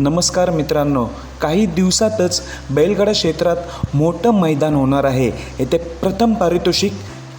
नमस्कार मित्रांनो काही दिवसातच बैलगाडा क्षेत्रात मोठं मैदान होणार आहे. येथे प्रथम पारितोषिक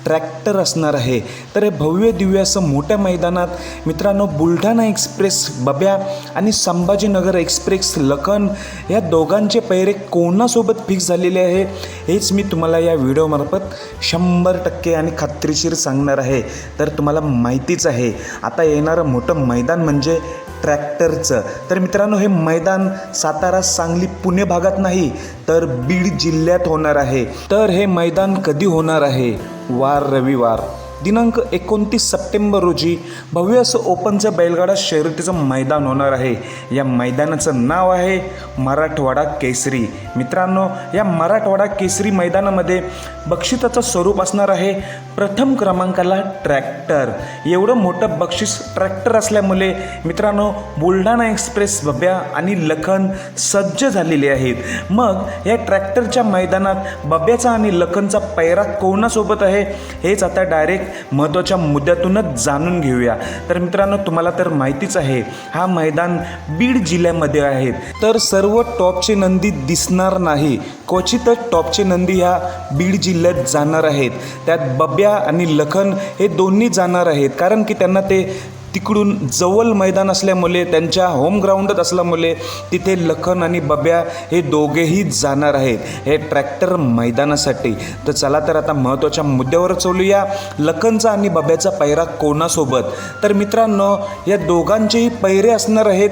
ट्रॅक्टर असणार आहे. तर हे भव्य दिव्य असं मोठ्या मैदानात मित्रांनो बुलढाणा एक्सप्रेस बब्या आणि संभाजीनगर एक्सप्रेस लखन या दोघांचे पैरे कोणासोबत फिक्स झालेले आहे हेच मी तुम्हाला या व्हिडिओमार्फत शंभर टक्के आणि खात्रीशीर सांगणार आहे. तर तुम्हाला माहितीच आहे आता येणारं मोठं मैदान म्हणजे ट्रॅक्टरचं. तर मित्रांनो हे मैदान सातारा सांगली पुणे भागात नाही तर बीड जिल्ह्यात होणार आहे. तर हे मैदान कधी होणार आहे? वार रविवार. दिनांक एकोणतीस सप्टेंबर रोजी भव्य असं ओपनचं बैलगाडा शर्यतीचं मैदान होणार आहे. या मैदानाचं नाव आहे मराठवाडा केसरी. मित्रांनो या मराठवाडा केसरी मैदानामध्ये बक्षिसाचं स्वरूप असणार आहे प्रथम क्रमांकाला ट्रॅक्टर. एवढं मोठं बक्षीस ट्रॅक्टर असल्यामुळे मित्रांनो बुलढाणा एक्सप्रेस बब्या आणि लखन सज्ज झालेले आहेत. मग या ट्रॅक्टरच्या मैदानात बब्याचा आणि लखनचा पैरा कोणासोबत आहे हेच आता डायरेक्ट महत्त्वाच्या मुद्द्यातूनच जाणून घेऊया. तर मित्रांनो तुम्हाला तर माहितीच आहे हा मैदान बीड जिल्ह्यामध्ये आहे. तर सर्व टॉपचे नंदी दिसणार नाही. क्वचितच टॉपचे नंदी ह्या बीड जिल्ह्यात जाणार आहेत. त्यात बब्या आणि लखन हे दोन्ही जाणार आहेत. कारण की त्यांना ते तिकडून जवळ मैदान असल्यामुळे त्यांच्या होमग्राउंडत असल्यामुळे तिथे लखन आणि बब्या हे दोघेही जाणार आहेत. हे ट्रॅक्टर मैदानासाठी. तर चला तर आता महत्त्वाच्या मुद्द्यावर चोलूया. लखनचा आणि बब्याचा पैरा कोणासोबत? तर मित्रांनो या दोघांचेही पैरे असणार आहेत.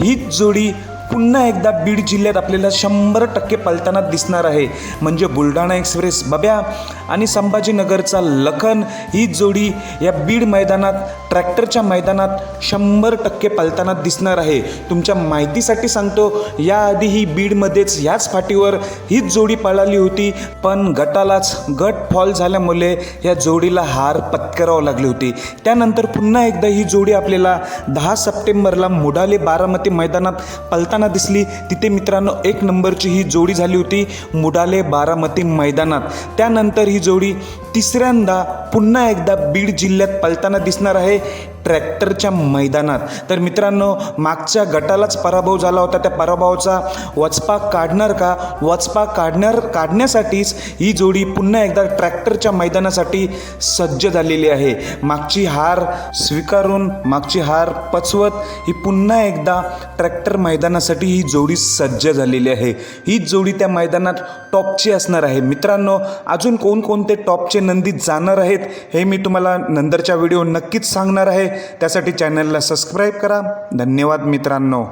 हीच जोडी पुन्हा एकदा बीड जिल्ह्यात आपल्याला शंभर टक्के पलताना दिसणार आहे. म्हणजे बुलढाणा एक्सप्रेस बब्या आणि संभाजीनगरचा लखन ही जोडी या बीड मैदानात ट्रॅक्टरच्या मैदानात शंभर टक्के पलताना दिसणार आहे. तुमच्या माहितीसाठी सांगतो याआधी ही बीडमध्येच याच फाटीवर हीच जोडी पळाली होती पण गटालाच गट फॉल झाल्यामुळे या जोडीला हार पत्करावं लागली होती. त्यानंतर पुन्हा एकदा ही जोडी आपल्याला दहा सप्टेंबरला मुढाले बारामती मैदानात पलताना दिसली तिथे मित्रांनो एक नंबरची ही जोडी झाली होती मुडाले बारामती मैदानात. त्यानंतर ही जोडी तिसऱ्यांदा पुन्हा एकदा बीड जिल्ह्यात पलताना दिसणार आहे. ट्रॅक्टरच्या मैदानात. तर मित्रांनो मागच्या गटालाच पराभव झाला होता. त्या पराभवाचा वचपा काढणार का? वचपा काढणार काढण्यासाठीच ही जोडी पुन्हा एकदा ट्रॅक्टरच्या मैदानासाठी सज्ज झालेली आहे. मागची हार स्वीकारून मागची हार पचवत ही पुन्हा एकदा ट्रॅक्टर मैदानासाठी ही जोडी सज्ज झालेली आहे. ही जोडी त्या मैदानात टॉपची असणार आहे. मित्रांनो अजून कोणकोणते टॉपचे नंदी जाणार आहेत हे मी तुम्हाला नंतरच्या व्हिडिओ नक्कीच सांगणार आहे. त्यासाठी चॅनलला सबस्क्राईब करा. धन्यवाद मित्रांनो.